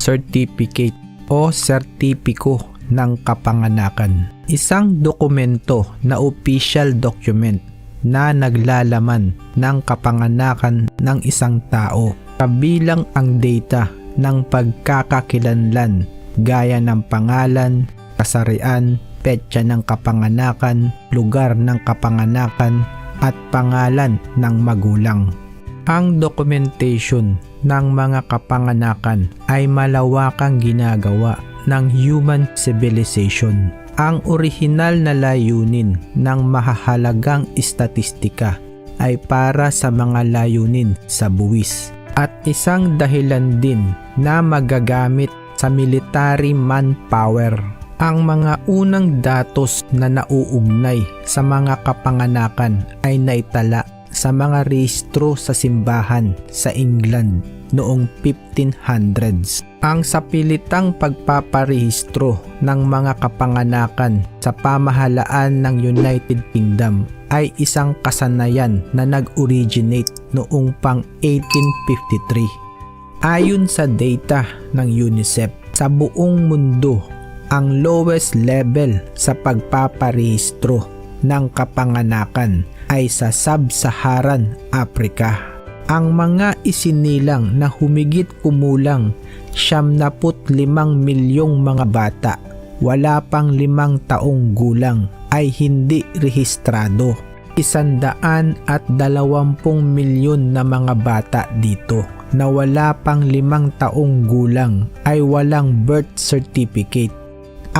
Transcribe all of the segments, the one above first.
certificate o sertipiko ng kapanganakan. Isang dokumento na official document na naglalaman ng kapanganakan ng isang tao kabilang ang data ng pagkakakilanlan gaya ng pangalan, kasarian, petsa ng kapanganakan, lugar ng kapanganakan at pangalan ng magulang. Ang documentation ng mga kapanganakan ay malawakang ginagawa ng human civilization. Ang orihinal na layunin ng mahahalagang istatistika ay para sa mga layunin sa buwis at isang dahilan din na magagamit sa military manpower. Ang mga unang datos na nauugnay sa mga kapanganakan ay naitala sa mga rehistro sa simbahan sa England noong 1500s. Ang sapilitang pagpaparehistro ng mga kapanganakan sa pamahalaan ng United Kingdom ay isang kasanayan na nag-originate noong pang 1853. Ayon sa data ng UNICEF, sa buong mundo, ang lowest level sa pagpaparehistro ng kapanganakan ay sa Sub-Saharan Africa. Ang mga isinilang na humigit kumulang 75 milyong mga bata wala pang limang taong gulang ay hindi rehistrado. Isandaan at dalawampung milyon na mga bata dito na wala pang limang taong gulang ay walang birth certificate.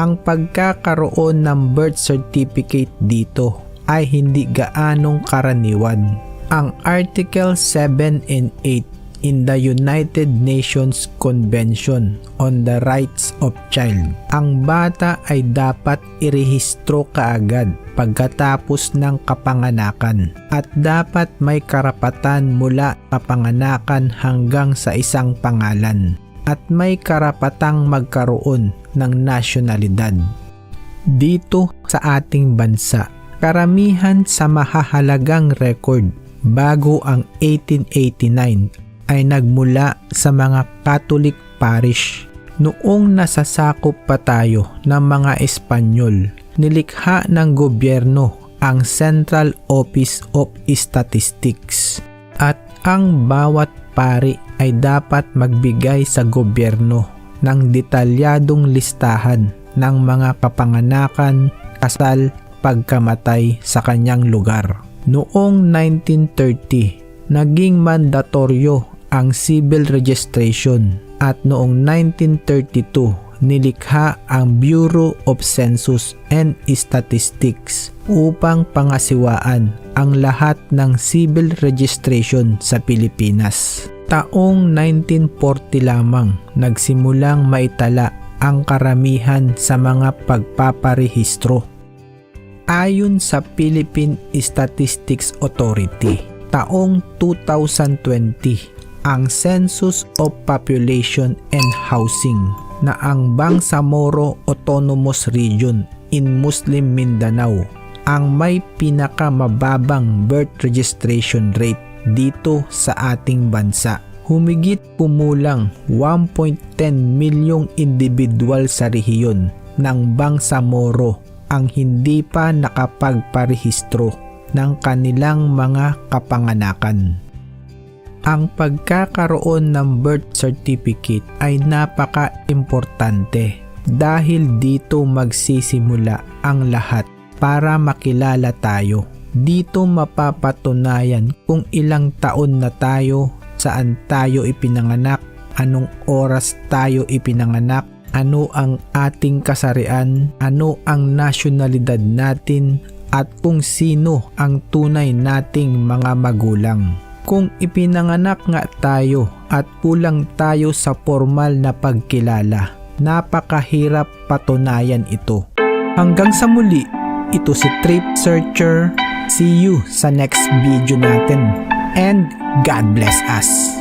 Ang pagkakaroon ng birth certificate dito ay hindi gaanong karaniwan. Ang Article 7 and 8 in the United Nations Convention on the Rights of Child. Ang bata ay dapat irehistro kaagad pagkatapos ng kapanganakan at dapat may karapatan mula kapanganakan hanggang sa isang pangalan at may karapatang magkaroon ng nasyonalidad. Dito sa ating bansa, karamihan sa mahahalagang record bago ang 1889 ay nagmula sa mga Catholic parish. Noong nasasakop pa tayo ng mga Espanyol, nilikha ng gobyerno ang Central Office of Statistics at ang bawat pari ay dapat magbigay sa gobyerno ng detalyadong listahan ng mga kapanganakan, kasal, pagkamatay sa kanyang lugar. Noong 1930, naging mandatoryo ang civil registration at noong 1932 nilikha ang Bureau of Census and Statistics upang pangasiwaan ang lahat ng civil registration sa Pilipinas. Taong 1940 lamang nagsimulang maitala ang karamihan sa mga pagpaparehistro. Ayon sa Philippine Statistics Authority, taong 2020 ang Census of Population and Housing na ang Bangsamoro Autonomous Region in Muslim Mindanao ang may pinakamababang birth registration rate dito sa ating bansa. Humigit kumulang 1.10 milyong individual sa rehiyon ng Bangsamoro ang hindi pa nakapagparehistro ng kanilang mga kapanganakan. Ang pagkakaroon ng birth certificate ay napaka-importante dahil dito magsisimula ang lahat para makilala tayo. Dito mapapatunayan kung ilang taon na tayo, saan tayo ipinanganak, anong oras tayo ipinanganak, ano ang ating kasarian, ano ang nasyonalidad natin, at kung sino ang tunay nating mga magulang. Kung ipinanganak nga tayo at kulang tayo sa formal na pagkilala, napakahirap patunayan ito. Hanggang sa muli, ito si Trip Searcher. See you sa next video natin. And God bless us.